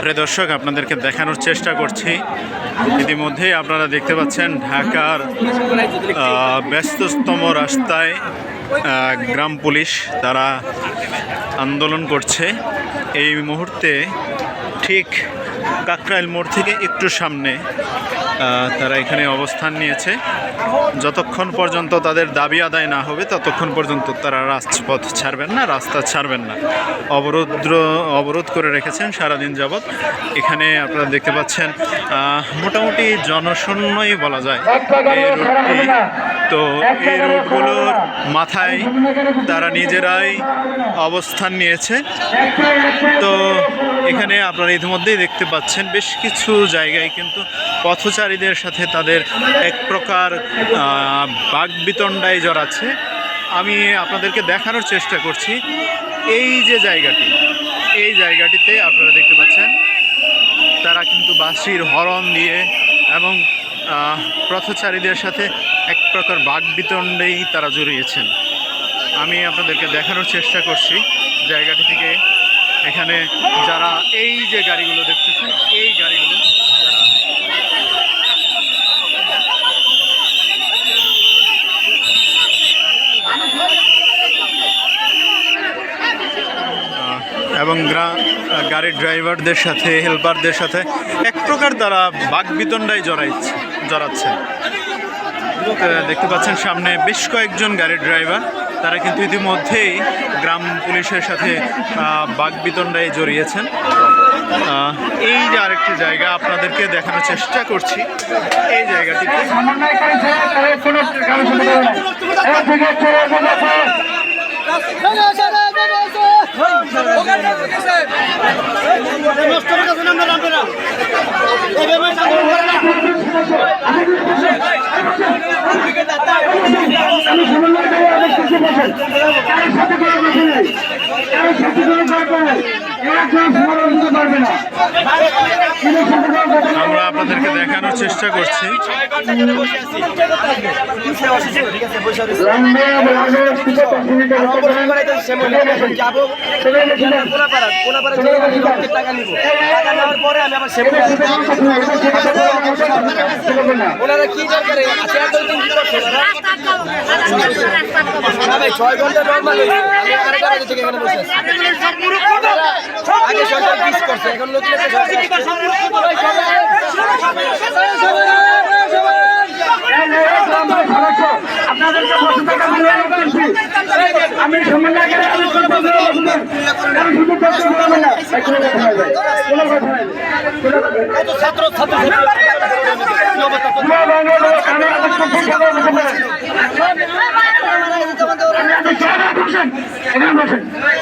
প্রিয় দর্শক, আপনাদেরকে দেখানোর চেষ্টা করছি। ইতিমধ্যেই আপনারা দেখতে পাচ্ছেন ঢাকার ব্যস্ততম রাস্তায় গ্রাম পুলিশ তারা আন্দোলন করছে। এই মুহূর্তে ঠিক কাকরাইল মোড় থেকে একটু সামনে তারা এখানে অবস্থান নিয়েছে। যতক্ষণ পর্যন্ত তাদের দাবি আদায় না হবে ততক্ষণ পর্যন্ত তারা রাজপথ ছাড়বেন না রাস্তা ছাড়বেন না। অবরোধ অবরোধ করে রেখেছেন সারাদিন যাবৎ। এখানে আপনারা দেখতে পাচ্ছেন মোটামুটি জনশূন্যই বলা যায় এই রুটটি। তো এই রুটগুলোর মাথায় তারা নিজেরাই অবস্থান নিয়েছে। তো এখানে আপনারা ইতিমধ্যেই দেখতে পাচ্ছেন বেশ কিছু জায়গায় কিন্তু পথচারীদের সাথে তাদের এক প্রকার আহ, বাগবিতণ্ডায় জড়াচ্ছে। আমি আপনাদেরকে দেখানোর চেষ্টা করছি। এই যে জায়গাটি এই জায়গাটিতে আপনারা দেখতে পাচ্ছেন তারা কিন্তু বাঁশির হরন দিয়ে এবং পথচারীদের সাথে এক প্রকার বাগবিতণ্ডেই তারা জড়িয়েছেন। আমি আপনাদেরকে দেখানোর চেষ্টা করছি জায়গাটি থেকে। এখানে যারা এই যে গাড়িগুলো দেখতেছেন, এই গাড়িগুলো এবং গাড়ির ড্রাইভারদের সাথে হেল্পারদের সাথে এক প্রকার তারা বাগবিতণ্ডায় জড়াইছে জড়াচ্ছে দেখতে পাচ্ছেন সামনে বেশ কয়েকজন গাড়ির ড্রাইভার। তারা কিন্তু ইতিমধ্যেই গ্রাম পুলিশের সাথে বাগবিতণ্ডায় জড়িয়েছেন। এই যে আরেকটি জায়গা আপনাদেরকে দেখানোর চেষ্টা করছি। এই জায়গাটিতে やった! সাথে কোনো কথা নেই কারোর সাথে দিতে পারবে না। আমরা আপনাদেরকে দেখানোর চেষ্টা করছি। ওনারা কি দরকারে ছয় ঘণ্টা নর্মাল আগে সরকার পিস করছে এখন নতুন আপনাদেরকে। আমি সমন্বয় করে আলোচনা করতে বসে থাকি।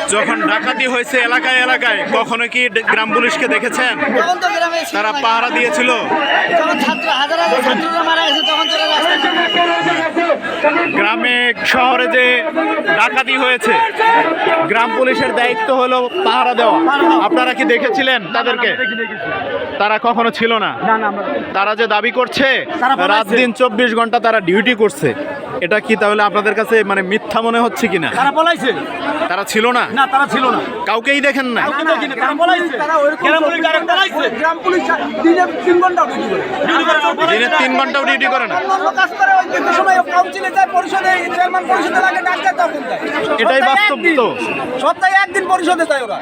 যখন ডাকাতি হয়েছে এলাকায় এলাকায় কখনো কি ডে- গ্রাম পুলিশকে দেখেছেন? তারা পাহারা দিয়েছিল? গ্রামে শহরে যে ডাকাতি হয়েছে গ্রাম পুলিশের দায়িত্ব হলো পাহারা দেওয়া। আপনারা কি দেখেছিলেন তাদেরকে? তারা কখনো ছিল না। তারা যে দাবি করছে রাত দিন চব্বিশ ঘণ্টা তারা ডিউটি করছে। এটা কি তাহলে আপনাদের কাছে মানে মিথ্যা মনে হচ্ছে কিনা? তারা পলাইছে তারা ছিল না? না তারা ছিল না। কাউকেই দেখেন না দিনে তিন ঘণ্টা ডিউটি করে। ডিউটি করে দিনে তিন ঘন্টাও ডিউটি করে না? অন্য কাজ করে ওই কিন্তু সময় কাউন্সিলে যায় পরিষদে চেয়ারম্যান পরিষদে লাগে ডাক দেয় তখন যায় এটাই বাস্তব তো। সপ্তাহে একদিন পরিষদে যায় ওরা।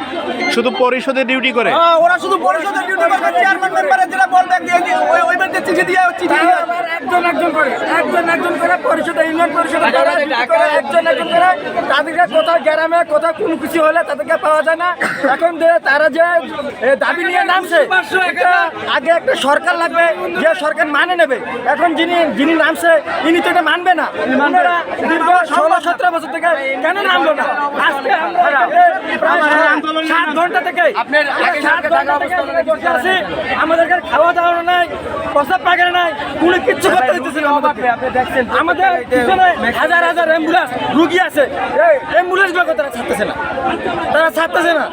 শুধু পরিষদে ডিউটি করে? হ্যাঁ, ওরা শুধু পরিষদে ডিউটি করবে চেয়ারম্যান মেম্বারে যেটা বলবে দিয়ে দিয়ে ওই ওই চিঠি দিয়ে চিঠি দিয়ে একজন একজন করে একজন একজন করে পরিষদে ইউনিয়ন পরিষদে করে, duty করে, একজন একজন করে তাদেরকে কোথাও গ্রামে কোথাও কোনো কিছু হলে তাদেরকে পাওয়া যায় না। এখন তারা যে দাবি নিয়ে নামছে আগে একটা সরকার লাগবে যে সরকার মানে নেবে। এখন যিনি যিনি নামছে ইনি তো এটা মানবে না। ওনারা দীর্ঘ ষোলো সতেরো বছর থেকে কেন নামলো না? আজকে সাত ঘণ্টা থেকে আমাদেরকে খাওয়া দাওয়া নাই প্রসাব পায়খানা নাই উনি কিচ্ছু করতে দিতেছে না আমাদের পিছনে হাজার হাজার অ্যাম্বুলেন্স রুগী আছে। এই অ্যাম্বুলেন্সগুলো তারা ছাড়তেছে না। তারা ছাড়তেছে না।